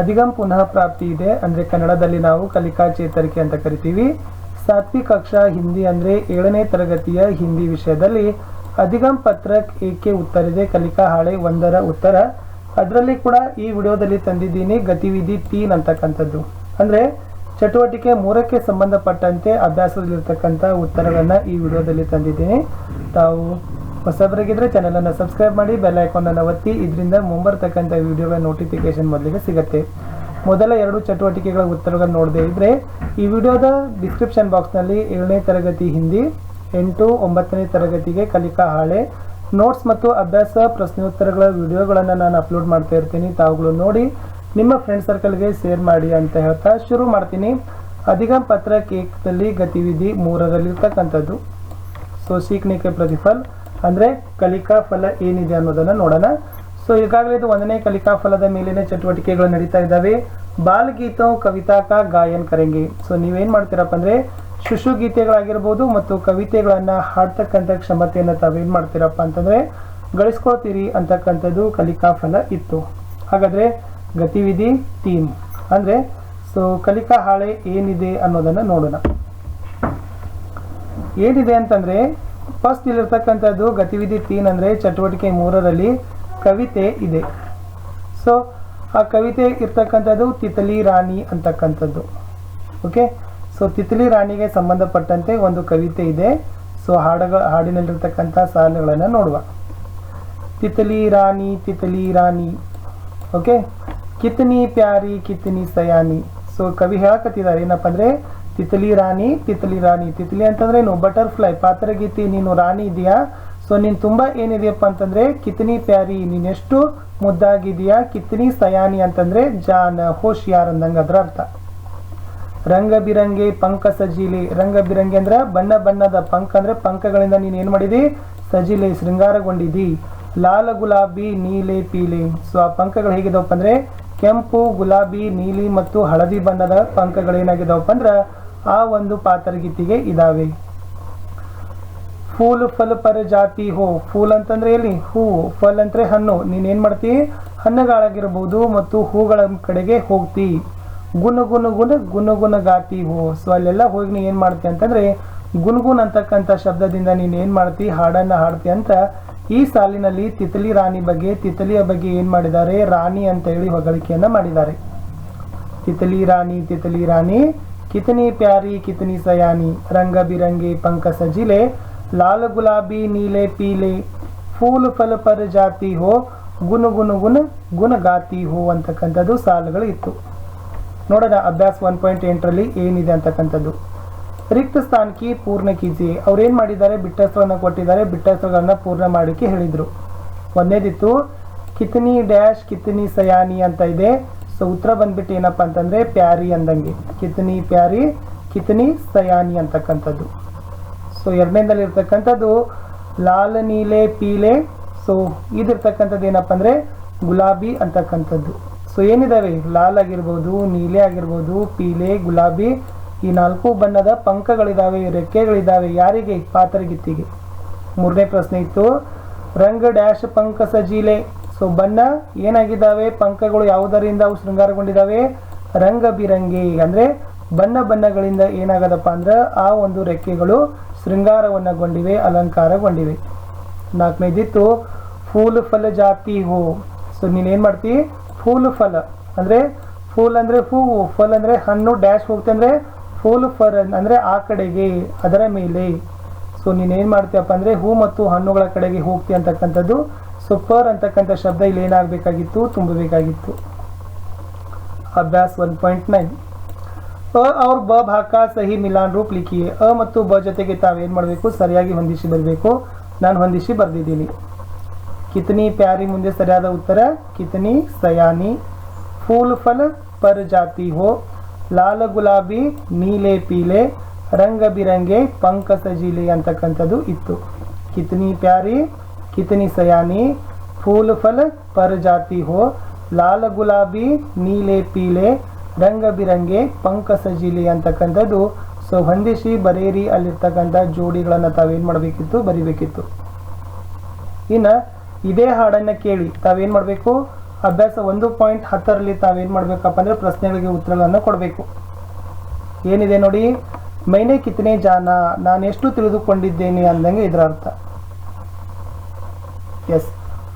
ಅಧಿಗಮ್ ಪುನಃ ಪ್ರಾಪ್ತಿ ಇದೆ. ಅಂದ್ರೆ ಕನ್ನಡದಲ್ಲಿ ನಾವು ಕಲಿಕಾ ಚೇತರಿಕೆ ಅಂತ ಕರಿತೀವಿ. ಸಾತ್ವಿಕ ಕಕ್ಷಾ ಹಿಂದಿ ಅಂದ್ರೆ ಏಳನೇ ತರಗತಿಯ ಹಿಂದಿ ವಿಷಯದಲ್ಲಿ ಅಧಿಗಮ್ ಪತ್ರಕ್ ಏಕೆ ಉತ್ತರ ಇದೆ? ಕಲಿಕಾ ಹಾಳೆ ಒಂದರ ಉತ್ತರ. ಅದರಲ್ಲಿ ಕೂಡ ಈ ವಿಡಿಯೋದಲ್ಲಿ ತಂದಿದ್ದೀನಿ ಗತಿವಿಧಿ ತೀನ್ ಅಂತಕ್ಕಂಥದ್ದು. ಅಂದ್ರೆ ಚಟುವಟಿಕೆ ಮೂರಕ್ಕೆ ಸಂಬಂಧಪಟ್ಟಂತೆ ಅಭ್ಯಾಸದಲ್ಲಿರ್ತಕ್ಕಂಥ ಉತ್ತರಗಳನ್ನ ಈ ವಿಡಿಯೋದಲ್ಲಿ ತಂದಿದ್ದೀನಿ. ತಾವು ಹೊಸಬರಾಗಿದ್ರೆ ಚಾನಲನ್ನು ಸಬ್ಸ್ಕ್ರೈಬ್ ಮಾಡಿ ಬೆಲ್ ಐಕಾನ್ ಅನ್ನು ಒತ್ತಿ, ಇದರಿಂದ ಮುಂಬರ್ತಕ್ಕಂಥ ವಿಡಿಯೋಗಳ ನೋಟಿಫಿಕೇಶನ್ ಮೊದಲಿಗೆ ಸಿಗುತ್ತೆ. ಮೊದಲ ಎರಡು ಚಟುವಟಿಕೆಗಳ ಉತ್ತರಗಳನ್ನು ನೋಡದೇ ಇದ್ರೆ, ಈ ವಿಡಿಯೋದ ಡಿಸ್ಕ್ರಿಪ್ಷನ್ ಬಾಕ್ಸ್ನಲ್ಲಿ ಏಳನೇ ತರಗತಿ ಹಿಂದಿ, ಎಂಟು, ಒಂಬತ್ತನೇ ತರಗತಿಗೆ ಕಲಿಕಾ ಹಾಳೆ ನೋಟ್ಸ್ ಮತ್ತು ಅಭ್ಯಾಸ, ಪ್ರಶ್ನೋತ್ತರಗಳ ವಿಡಿಯೋಗಳನ್ನು ನಾನು ಅಪ್ಲೋಡ್ ಮಾಡ್ತಾ ಇರ್ತೀನಿ. ತಾವುಗಳು ನೋಡಿ, ನಿಮ್ಮ ಫ್ರೆಂಡ್ ಸರ್ಕಲ್ಗೆ ಶೇರ್ ಮಾಡಿ ಅಂತ ಹೇಳ್ತಾ ಶುರು ಮಾಡ್ತೀನಿ. ಅಧಿಗಮ್ ಪತ್ರ ಕೇಕ್ದಲ್ಲಿ ಗತಿವಿಧಿ ಮೂರರಲ್ಲಿರ್ತಕ್ಕಂಥದ್ದು. ಸೊ, ಸೀಕ್ನಿಕೆ ಪ್ರತಿಫಲ್. ಅಂದ್ರೆ ಕಲಿಕಾ ಫಲ ಏನಿದೆ ಅನ್ನೋದನ್ನ ನೋಡೋಣ. ಸೊ ಈಗಾಗಲೇ ಇದು ಒಂದನೇ ಕಲಿಕಾ ಫಲದ ಮೇಲಿನ ಚಟುವಟಿಕೆಗಳು ನಡೀತಾ ಇದ್ದಾವೆ. ಬಾಲ್ ಗೀತೋ ಕವಿತಾ ಕಾ ಗಾಯನ್ ಕರೆಂಗಿ. ಸೊ ನೀವೇನ್ ಮಾಡ್ತೀರಪ್ಪ ಅಂದ್ರೆ ಶಿಶು ಗೀತೆಗಳಾಗಿರ್ಬೋದು ಮತ್ತು ಕವಿತೆಗಳನ್ನ ಹಾಡ್ತಕ್ಕಂಥ ಕ್ಷಮತೆಯನ್ನ ತಾವೇನ್ ಮಾಡ್ತೀರಪ್ಪ ಅಂತಂದ್ರೆ ಗಳಿಸ್ಕೊಳ್ತೀರಿ ಅಂತಕ್ಕಂಥದ್ದು ಕಲಿಕಾ ಫಲ ಇತ್ತು. ಹಾಗಾದ್ರೆ ಗತಿವಿಧಿ ತೀಮ್ ಅಂದ್ರೆ ಸೊ, ಕಲಿಕಾ ಹಾಳೆ ಏನಿದೆ ಅನ್ನೋದನ್ನ ನೋಡೋಣ. ಏನಿದೆ ಅಂತಂದ್ರೆ ಫಸ್ಟ್ ಇಲ್ಲಿರ್ತಕ್ಕಂಥದ್ದು ಗತಿವಿಧಿ ತೀನ್ ಅಂದರೆ ಚಟುವಟಿಕೆ ಮೂರರಲ್ಲಿ ಕವಿತೆ ಇದೆ. ಸೊ ಆ ಕವಿತೆ ಇರ್ತಕ್ಕಂಥದ್ದು ತಿತಲಿ ರಾಣಿ ಅಂತಕ್ಕಂಥದ್ದು. ಓಕೆ ಸೊ ತಿತಲಿ ರಾಣಿಗೆ ಸಂಬಂಧಪಟ್ಟಂತೆ ಒಂದು ಕವಿತೆ ಇದೆ. ಸೊ ಹಾಡುಗಳ ಹಾಡಿನಲ್ಲಿರ್ತಕ್ಕಂಥ ಸಾಲುಗಳನ್ನು ನೋಡುವ. ತಿತಲಿ ರಾಣಿ ತಿತಲಿ ರಾಣಿ. ಓಕೆ ಕಿತ್ನಿ ಪ್ಯಾರಿ, ಕಿತ್ನಿ ಸಯಾನಿ. ಸೊ ಕವಿ ಹೇಳಕತ್ತಿದ್ದಾರೆ ಏನಪ್ಪ ಅಂದ್ರೆ ತಿತಲಿ ರಾಣಿ, ತಿತ್ಲಿ ರಾಣಿ. ತಿತ್ಲಿ ಅಂತಂದ್ರೆ ಏನು? ಬಟರ್ಫ್ಲೈ ಪಾತ್ರಗೀತಿ ನೀನು ರಾಣಿ ಇದೆಯಾ? ಸೊ ನೀನ್ ತುಂಬಾ ಏನಿದೆಯಪ್ಪ ಅಂತಂದ್ರೆ, ಕಿತ್ನಿ ಪ್ಯಾರಿ, ನೀನ್ ಎಷ್ಟು ಮುದ್ದಾಗಿದೆಯಾ? ಕಿತ್ನಿ ಸಯಾನಿ ಅಂತಂದ್ರೆ, ಜಾನ್ ಹೋಶಿಯಾರ್ ಅಂದಂಗ ಅದ್ರ ಅರ್ಥ. ರಂಗ ಬಿರಂಗಿ ಪಂಕ ಸಜೀಲಿ. ರಂಗ ಬಿರಂಗಿ ಅಂದ್ರೆ ಬಣ್ಣ ಬಣ್ಣದ ಪಂಕ ಅಂದ್ರೆ ಪಂಕಗಳಿಂದ ನೀನ್ ಏನ್ ಮಾಡಿದಿ? ಸಜಿಲೆ, ಶೃಂಗಾರಗೊಂಡಿದಿ. ಲಾಲ ಗುಲಾಬಿ, ನೀಲಿ ಪೀಲೆ. ಸೊ ಆ ಪಂಕಗಳು ಹೇಗಿದವಪ್ಪ ಅಂದ್ರೆ, ಕೆಂಪು, ಗುಲಾಬಿ, ನೀಲಿ ಮತ್ತು ಹಳದಿ ಬಣ್ಣದ ಪಂಕಗಳು ಏನಾಗಿದವಪ್ಪ ಅಂದ್ರ ಆ ಒಂದು ಪಾತ್ರಗೀತಿಗೆ ಇದಾವೆ. ಫೂಲ್ ಫಲ ಪರ ಜಾತಿ ಹೋ. ಫೂಲ್ ಅಂತಂದ್ರೆ ಎಲ್ಲಿ? ಹೂವು ಫಲ್ ಅಂದ್ರೆ ಹಣ್ಣು. ನೀನ್ ಏನ್ ಮಾಡ್ತಿ? ಹಣ್ಣುಗಳಾಗಿರ್ಬೋದು ಮತ್ತು ಹೂಗಳ ಕಡೆಗೆ ಹೋಗ್ತಿ. ಗುಣ ಗುಣ ಗುನ ಗಾತಿ ಹೋ. ಸೊ ಅಲ್ಲೆಲ್ಲ ಹೋಗಿ ನೀ ಏನ್ ಮಾಡ್ತಿ ಅಂತಂದ್ರೆ, ಗುನ್ಗುನ್ ಅಂತಕ್ಕಂಥ ಶಬ್ದದಿಂದ ನೀನು ಏನು ಮಾಡ್ತಿ? ಹಾಡನ್ನ ಹಾಡ್ತಿ ಅಂತ ಈ ಸಾಲಿನಲ್ಲಿ ತಿತಲಿ ರಾಣಿ ಬಗ್ಗೆ, ತಿತಲಿಯ ಬಗ್ಗೆ ಏನ್ ಮಾಡಿದ್ದಾರೆ? ರಾಣಿ ಅಂತ ಹೇಳಿ ಹೊಗಳಿಕೆಯನ್ನ ಮಾಡಿದ್ದಾರೆ. ತಿತಲಿ ರಾಣಿ ತಿತಲಿ ರಾಣಿ. ಕಿತನಿ प्यारी कितनी सयानी ರಂಗ ಬಿರಂಗಿ पंख सजिले ಲಾಲ್ ಗುಲಾಬಿ, ನೀಲೆ ಪೀಲೆ, ಫೂಲ್ ಫಲ ಪರ ಜಾತಿ ಹೋ, ಗುನು ಗುನು ಗುನ, ಗುಣ ಗಾತಿ ಹೋ ಅಂತಕ್ಕಂಥದ್ದು ಸಾಲುಗಳು ಇತ್ತು. ನೋಡೋಣ ಅಭ್ಯಾಸ ಒನ್ ಪಾಯಿಂಟ್ ಎಂಟರಲ್ಲಿ ಏನಿದೆ ಅಂತಕ್ಕಂಥದ್ದು. ರಿಕ್ತ ಸ್ಥಾನಕ್ಕೆ ಪೂರ್ಣ ಕೀಜಿ ಅವ್ರೇನು ಮಾಡಿದ್ದಾರೆ? ಬಿಟ್ಟಸ್ತ್ರವನ್ನು ಕೊಟ್ಟಿದ್ದಾರೆ. ಬಿಟ್ಟಸ್ತ್ರಗಳನ್ನು ಪೂರ್ಣ ಮಾಡೋಕ್ಕೆ ಹೇಳಿದರು. ಒಂದೇದಿತ್ತು, ಕಿತ್ನಿ ಡ್ಯಾಶ್, ಕಿತ್ನಿ ಸಯಾನಿ ಅಂತ ಇದೆ. ಸೊ ಉತ್ತರ ಬಂದ್ಬಿಟ್ಟು ಏನಪ್ಪ ಅಂತಂದ್ರೆ ಪ್ಯಾರಿ ಅಂದಂಗೆ. ಕಿತ್ನಿ ಪ್ಯಾರಿ, ಕಿತ್ನಿ ಸಯಾನಿ ಅಂತಕ್ಕಂಥದ್ದು. ಸೊ ಎರಡನೇದಲ್ಲಿ ಇರ್ತಕ್ಕಂಥದ್ದು ಲಾಲ್ ನೀಲೆ ಪೀಲೆ. ಸೊ ಇದಿರ್ತಕ್ಕಂಥದ್ದು ಏನಪ್ಪ ಅಂದ್ರೆ ಗುಲಾಬಿ ಅಂತಕ್ಕಂಥದ್ದು. ಸೊ ಏನಿದಾವೆ? ಲಾಲ್ ಆಗಿರ್ಬೋದು, ನೀಲೆ ಆಗಿರ್ಬೋದು, ಪೀಲೆ, ಗುಲಾಬಿ ಈ ನಾಲ್ಕು ಬಣ್ಣದ ಪಂಕಗಳಿದಾವೆ, ರೆಕ್ಕೆಗಳಿದಾವೆ ಯಾರಿಗೆ? ಪಾತ್ರಗಿತ್ತಿಗೆ. ಮೂರನೇ ಪ್ರಶ್ನೆ ಇತ್ತು, ರಂಗ ಡ್ಯಾಶ್ ಪಂಕ ಸಜೀಲೆ ಸೊ ಬಣ್ಣ ಏನಾಗಿದ್ದಾವೆ? ಪಂಕಗಳು ಯಾವುದರಿಂದ ಅವು ಶೃಂಗಾರಗೊಂಡಿದ್ದಾವೆ? ರಂಗ ಬಿರಂಗಿ ಅಂದ್ರೆ ಬಣ್ಣ ಬಣ್ಣಗಳಿಂದ ಏನಾಗದಪ್ಪ ಅಂದ್ರೆ ಆ ಒಂದು ರೆಕ್ಕೆಗಳು ಶೃಂಗಾರವನ್ನಗೊಂಡಿವೆ, ಅಲಂಕಾರಗೊಂಡಿವೆ. ನಾಲ್ಕನೇದಿತ್ತು ಫೂಲ್ ಫಲ ಜಾತಿ ಹೂ. ಸೊ ಏನು ಮಾಡ್ತಿ? ಫೂಲ್ ಫಲ ಅಂದ್ರೆ ಫೂಲ್ ಅಂದ್ರೆ ಹೂವು ಫಲ್ ಅಂದ್ರೆ ಹಣ್ಣು, ಡ್ಯಾಶ್ ಹೋಗ್ತಂದ್ರೆ ಫೂಲ್ ಫರ್ ಅಂದ್ರೆ ಆ ಕಡೆಗೆ, ಅದರ ಮೇಲೆ. ಸೊ ನೀನೇನು ಮಾಡ್ತೀಯಪ್ಪ ಅಂದ್ರೆ ಹೂ ಮತ್ತು ಹಣ್ಣುಗಳ ಕಡೆಗೆ ಹೋಗ್ತಿ ಅಂತಕ್ಕಂಥದ್ದು ಸೊ ಫರ್ ಅಂತಕ್ಕಂಥ ಶಬ್ದ ಇಲ್ಲಿ ಏನಾಗಬೇಕಾಗಿತ್ತು? ತುಂಬಬೇಕಾಗಿತ್ತು. ಅಭ್ಯಾಸ ಒನ್ ಪಾಯಿಂಟ್ ನೈನ್ ಅ, ಅವ್ರ ಬ ಭಾಕ ಸಹಿ ಮಿಲಾನ್, ರೂಪ್ ಲಿಖಿ. ಅ ಮತ್ತು ಬ ಜೊತೆಗೆ ತಾವೇನು ಮಾಡಬೇಕು? ಸರಿಯಾಗಿ ಹೊಂದಿಸಿ ಬರಬೇಕು. ನಾನು ಹೊಂದಿಸಿ ಬರೆದಿದ್ದೀನಿ. ಕಿತ್ನಿ ಪ್ಯಾರಿ ಮುಂದೆ ಸರಿಯಾದ ಉತ್ತರ? ಕಿತ್ನಿ, ಸಯಾನಿ. ಫೂಲ್ ಫಲ ಪರ್ ಜಾತಿ ಹೋ. ಲಾಲ ಗುಲಾಬಿ, ನೀಲೆ ಪೀಲೆ. ರಂಗ ಬಿರಂಗೆ ಪಂಕ ಸಜೀಲೆ ಅಂತಕ್ಕಂಥದ್ದು ಇತ್ತು. ಕಿತ್ನಿ ಪ್ಯಾರಿ ಕಿತನಿ सयानी? फूल फल पर जाती हो। ಲಾಲ ಗುಲಾಬಿ ನೀಲೆ ಪೀಲೆ ರಂಗ ಬಿರಂಗೆ ಪಂಕ ಸಜೀಲಿ ಅಂತಕ್ಕಂಥದ್ದು. ಸೊ ಹೊಂದಿಸಿ, ಬರೇರಿ ಅಲ್ಲಿರ್ತಕ್ಕಂಥ ಜೋಡಿಗಳನ್ನು ತಾವೇನು ಮಾಡಬೇಕಿತ್ತು? ಬರಿಬೇಕಿತ್ತು. ಇನ್ನು ಇದೇ ಹಾಡನ್ನು ಕೇಳಿ ತಾವೇನು ಮಾಡಬೇಕು? ಅಭ್ಯಾಸ ಒಂದು ಪಾಯಿಂಟ್ ಹತ್ತರಲ್ಲಿ ತಾವೇನು ಮಾಡಬೇಕಪ್ಪ ಅಂದರೆ ಪ್ರಶ್ನೆಗಳಿಗೆ ಉತ್ತರಗಳನ್ನು ಕೊಡಬೇಕು. ಏನಿದೆ ನೋಡಿ? ಮೈನೆ ಕಿತ್ತನೆ ಜಾನ ನಾನು ಎಷ್ಟು ತಿಳಿದುಕೊಂಡಿದ್ದೇನೆ ಅಂದಂಗೆ ಇದರ ಅರ್ಥ ಎಸ್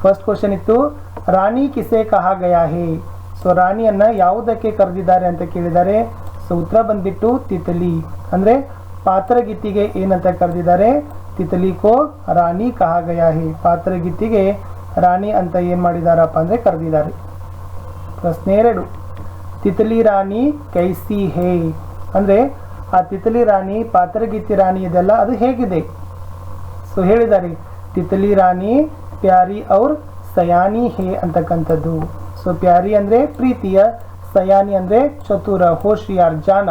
ಫಸ್ಟ್ ಕ್ವಶನ್ ಇತ್ತು, ರಾಣಿ ಕಿಸೆ ಕಹ ಗಯಾ ಹೇ? ಸೊ ರಾಣಿಯನ್ನ ಯಾವುದಕ್ಕೆ ಕರೆದಿದ್ದಾರೆ ಅಂತ ಕೇಳಿದ್ದಾರೆ ಸೊ ಉತ್ತರ ಬಂದ್ಬಿಟ್ಟು ತಿತಲಿ. ಅಂದ್ರೆ, ಪಾತ್ರಗಿತ್ತಿಗೆ ಏನಂತ ಕರೆದಿದ್ದಾರೆ, ತಿತಲಿ ಕೋ ರಾಣಿ ಕಹಾ ಗಯಾ ಹೇ? ಪಾತ್ರಗಿತ್ತಿಗೆ ರಾಣಿ ಅಂತ ಏನ್ ಮಾಡಿದಾರಪ್ಪ ಅಂದ್ರೆ ಕರೆದಿದ್ದಾರೆ. ಪ್ರಶ್ನೆ ಎರಡು, ತಿತಲಿ ರಾಣಿ ಕೈಸಿ ಹೇ? ಅಂದ್ರೆ, ಆ ತಿತಲಿ ರಾಣಿ, ಪಾತ್ರಗಿತ್ತಿ ರಾಣಿ ಇದೆಲ್ಲ ಅದು ಹೇಗಿದೆ? ಸೊ ಹೇಳಿದ್ದಾರೆ, ತಿತಲಿ ರಾಣಿ ಪ್ಯಾರಿ ಅವ್ರ ಸಯಾನಿ ಹೇ ಅಂತಕ್ಕಂಥದ್ದು. ಸೊ ಪ್ಯಾರಿ ಅಂದ್ರೆ ಪ್ರೀತಿಯ, ಸಯಾನಿ ಅಂದ್ರೆ ಚತುರ ಹೋಶಿಯಾರ್ ಜಾನ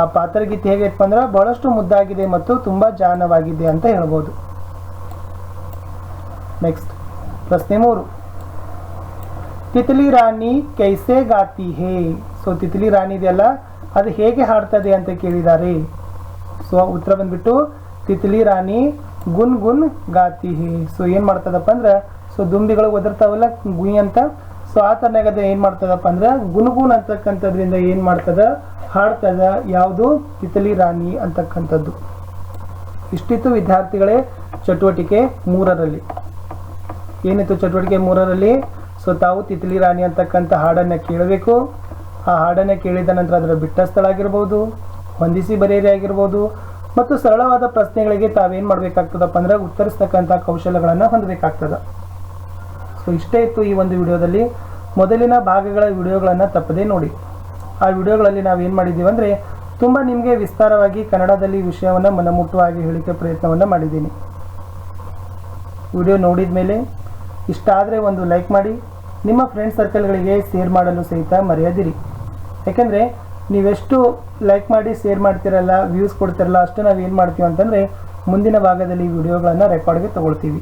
ಆ ಪಾತ್ರಗೀತೆ ಹೇಗೈತಪ್ಪ ಅಂದ್ರೆ ಬಹಳಷ್ಟು ಮುದ್ದಾಗಿದೆ ಮತ್ತು ತುಂಬಾ ಜಾನವಾಗಿದೆ ಅಂತ ಹೇಳ್ಬೋದು. ನೆಕ್ಸ್ಟ್ ಪ್ರಶ್ನೆ ಮೂರು. ತಿತ್ಲಿ ರಾಣಿ ಕೈಸೆ ಗಾತಿ ಹೇ? ಸೊ ತಿತ್ಲಿ ರಾಣಿ ಇದೆಯಲ್ಲ, ಅದು ಹೇಗೆ ಹಾಡ್ತದೆ ಅಂತ ಕೇಳಿದ್ದಾರೆ ಸೊ ಉತ್ತರ ಬಂದ್ಬಿಟ್ಟು, ತಿತ್ಲಿ ರಾಣಿ ಗುನ್ ಗುನ್ ಗಾತಿ. ಸೊ ಏನ್ ಮಾಡ್ತದಪ್ಪ ಅಂದ್ರೆ ಸೊ ದುಂಬಿಗಳು ಒದರ್ತಾವಲ್ಲ ಗುಯ್ ಅಂತ. ಸೊ ಆ ತರನಾಗದ ಏನು ಏನ್ ಮಾಡ್ತದಪ್ಪ ಅಂದ್ರೆ ಗುನ್ಗುನ್ ಅಂತಕ್ಕಂಥದ್ರಿಂದ ಏನ್ ಮಾಡ್ತದ? ಹಾಡ್ತದ ಯಾವುದು? ತಿತಲಿ ರಾಣಿ ಅಂತಕ್ಕಂಥದ್ದು. ಇಷ್ಟಿತ್ತು ವಿದ್ಯಾರ್ಥಿಗಳೇ ಚಟುವಟಿಕೆ ಮೂರರಲ್ಲಿ. ಏನಿತ್ತು ಚಟುವಟಿಕೆ ಮೂರರಲ್ಲಿ? ಸೊ ತಾವು ತಿತಲಿ ರಾಣಿ ಅಂತಕ್ಕಂಥ ಹಾಡನ್ನ ಕೇಳಬೇಕು. ಆ ಹಾಡನ್ನ ಕೇಳಿದ ನಂತರ ಅದರ ಬಿಟ್ಟ ಸ್ಥಳ ಆಗಿರ್ಬೋದು ಹೊಂದಿಸಿ ಬರೆಯದೇ ಆಗಿರ್ಬೋದು ಮತ್ತು ಸರಳವಾದ ಪ್ರಶ್ನೆಗಳಿಗೆ ತಾವೇನು ಮಾಡಬೇಕಾಗ್ತದಪ್ಪ ಅಂದ್ರೆ ಉತ್ತರಿಸ್ತಕ್ಕಂಥ ಕೌಶಲ್ಯಗಳನ್ನು ಹೊಂದಬೇಕಾಗ್ತದೆ. ಸೊ ಇಷ್ಟೇ ಇತ್ತು ಈ ಒಂದು ವಿಡಿಯೋದಲ್ಲಿ. ಮೊದಲಿನ ಭಾಗಗಳ ವಿಡಿಯೋಗಳನ್ನು ತಪ್ಪದೇ ನೋಡಿ. ಆ ವಿಡಿಯೋಗಳಲ್ಲಿ ನಾವು ಏನು ಮಾಡಿದ್ದೀವಿ ಅಂದರೆ ತುಂಬ ನಿಮಗೆ ವಿಸ್ತಾರವಾಗಿ ಕನ್ನಡದಲ್ಲಿ ವಿಷಯವನ್ನು ಮನಮುಟ್ಟುವಾಗಿ ಹೇಳಿಕೆ ಪ್ರಯತ್ನವನ್ನು ಮಾಡಿದ್ದೀನಿ. ವಿಡಿಯೋ ನೋಡಿದ ಮೇಲೆ ಇಷ್ಟ ಆದರೆ ಒಂದು ಲೈಕ್ ಮಾಡಿ. ನಿಮ್ಮ ಫ್ರೆಂಡ್ ಸರ್ಕಲ್ಗಳಿಗೆ ಶೇರ್ ಮಾಡಲು ಸಹಿತ ಮರೆಯದಿರಿ. ಯಾಕೆಂದರೆ ನೀವೆಷ್ಟು ಲೈಕ್ ಮಾಡಿ ಶೇರ್ ಮಾಡ್ತಿರಲ್ಲ ವ್ಯೂಸ್ ಕೊಡ್ತಿರಲ್ಲ, ಅಷ್ಟು ನಾವು ಏನು ಮಾಡ್ತೀವಿ ಅಂತಂದರೆ ಮುಂದಿನ ಭಾಗದಲ್ಲಿ ವಿಡಿಯೋಗಳನ್ನು ರೆಕಾರ್ಡ್ಗೆ ತಗೊಳ್ತೀವಿ.